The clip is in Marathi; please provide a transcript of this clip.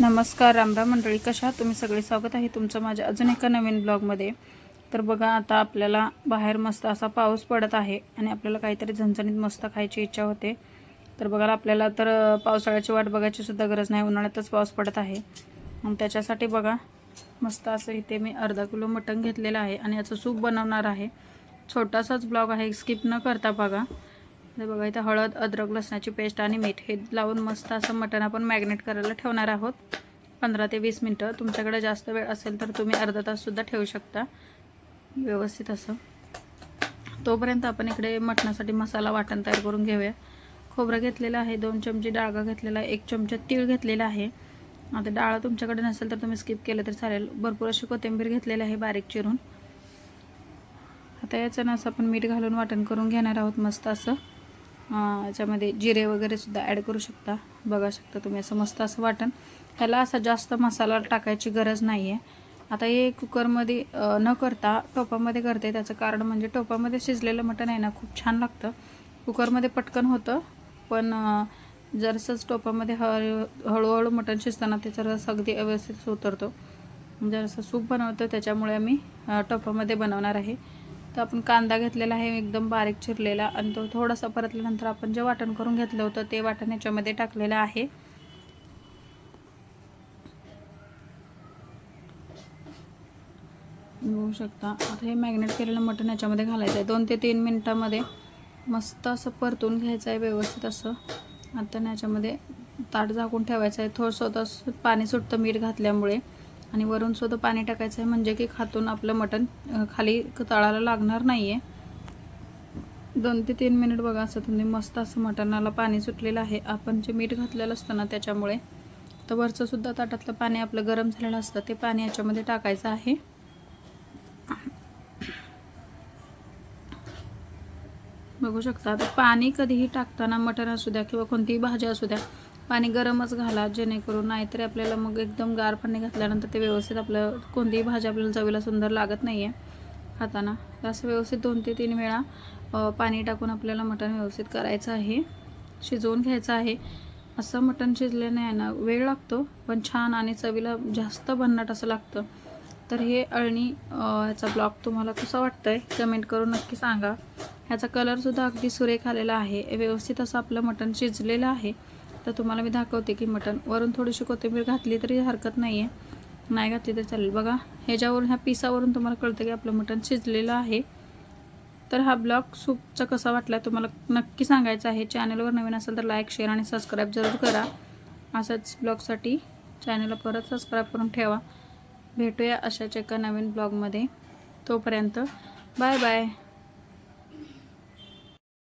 नमस्कार रामराम मंडळी कशा तुम्ही सगळे स्वागत आहे तुमचं माझ्या अजून एका नवीन ब्लॉगमध्ये. तर बघा आता आपल्याला बाहेर मस्त असा पाऊस पडत आहे आणि आपल्याला काहीतरी झणझणीत मस्त खायची इच्छा होते. तर बघा आपल्याला तर पावसाळ्याची वाट बघायची सुद्धा गरज नाही उन्हाळ्यातच पाऊस पडत आहे. मग त्याच्यासाठी बघा मस्त असं इथे मी अर्धा किलो मटण घेतलेलं आहे आणि याचं सूप बनवणार आहे. छोटासाच ब्लॉग आहे स्किप न करता बघा. हे बघा इथं हळद अद्रक लसणाची पेस्ट आणि मीठ हे लावून मस्त असं मटण आपण मॅग्नेट करायला ठेवणार आहोत. पंधरा ते वीस मिनटं. तुमच्याकडे जास्त वेळ असेल तर तुम्ही अर्धा ताससुद्धा ठेवू शकता. व्यवस्थित असं. तोपर्यंत आपण इकडे मटणासाठी मसाला वाटण तयार करून घेऊया. खोबरं घेतलेलं आहे दोन चमचे डाळगा घेतलेला आहे एक चमचा तीळ घेतलेला आहे. आता डाळ तुमच्याकडे नसेल तर तुम्ही स्किप केलं तरी चालेल. भरपूर अशी कोथिंबीर घेतलेली आहे बारीक चिरून. आता याचं ना असं आपण मीठ घालून वाटण करून घेणार आहोत मस्त असं. याच्यामध्ये जिरे वगैरे सुद्धा ॲड करू शकता. बघा शकता तुम्ही असं मस्त असं वाटण. ह्याला असा जास्त मसाला टाकायची गरज नाही आहे आता हे कुकरमध्ये न करता टोपामध्ये करते. त्याचं कारण म्हणजे टोपामध्ये शिजलेलं मटण आहे ना खूप छान लागतं. कुकरमध्ये पटकन होतं पण जरसंच टोपामध्ये हळू हळूहळू मटण शिजताना त्याचा रस अगदी व्यवस्थित उतरतो. जरसं सूप बनवतं त्याच्यामुळे आम्ही टोपामध्ये बनवणार आहे. तर आपण कांदा घेतलेला आहे एकदम बारीक चिरलेला. आणि तो थोडासा परतल्यानंतर आपण जे वाटण करून घेतलं होतं ते वाटण याच्यामध्ये टाकलेलं आहे. बघू शकता. आता हे मॅग्नेट केलेलं मटण याच्यामध्ये घालायचं आहे. दोन ते तीन मिनटामध्ये मस्त असं परतून घ्यायचं आहे व्यवस्थित असं. आता याच्यामध्ये ताट झाकून ठेवायचं आहे. थोडंसं तसं पाणी सुटतं मीठ घातल्यामुळे. आणि वरून सुद्धा पाणी टाकायचं आहे. म्हणजे की खातून आपलं मटण खाली तळाला लागणार नाही आहे दोन ते तीन मिनिट बघा असं तुम्ही मस्त असं मटणाला पाणी सुटलेलं आहे. आपण जे मीठ घातलेलं असतं ना त्याच्यामुळे तर वरचंसुद्धा ताटातलं पाणी आपलं गरम झालेलं असतं. ते पाणी याच्यामध्ये टाकायचं आहे. बघू शकता. आता पाणी कधीही टाकताना मटण असू द्या किंवा कोणतीही भाजी असू द्या पाणी गरमच घाला जेणेकरून नाहीतरी आपल्याला मग एकदम गार पाणी घातल्यानंतर ते व्यवस्थित आपलं कोणतीही भाजी आपल्याला चवीला सुंदर लागत नाही आहे खाताना. तर असं व्यवस्थित दोन ते तीन वेळा पाणी टाकून आपल्याला मटण व्यवस्थित करायचं आहे. शिजवून घ्यायचं आहे. असं मटण शिजल्याने आहे ना वेळ लागतो पण छान आणि चवीला जास्त भन्नाट असं लागतं. तर हे अळणी ह्याचा ब्लॉग तुम्हाला कसा आहे कमेंट करून नक्की सांगा. ह्याचा कलरसुद्धा अगदी सुरेख आलेला आहे. व्यवस्थित असं आपलं मटण शिजलेलं आहे. तर तुम्हाला मी दाखवते की मटण. वरून थोडीशी कोथिंबीर घातली तरी हरकत नाही आहे नाही घातली तरी चालेल. बघा ह्याच्यावरून ह्या पिसावरून तुम्हाला कळतं की आपलं मटण शिजलेलं आहे. तर हा ब्लॉग सूपचा कसा वाटला तुम्हाला नक्की सांगायचं आहे. चॅनलवर नवीन असेल तर लाईक शेअर आणि सबस्क्राईब जरूर करा. असंच ब्लॉगसाठी चॅनलला परत सबस्क्राईब करून ठेवा. भेटूया अशाच एका नवीन ब्लॉगमध्ये. तोपर्यंत बाय बाय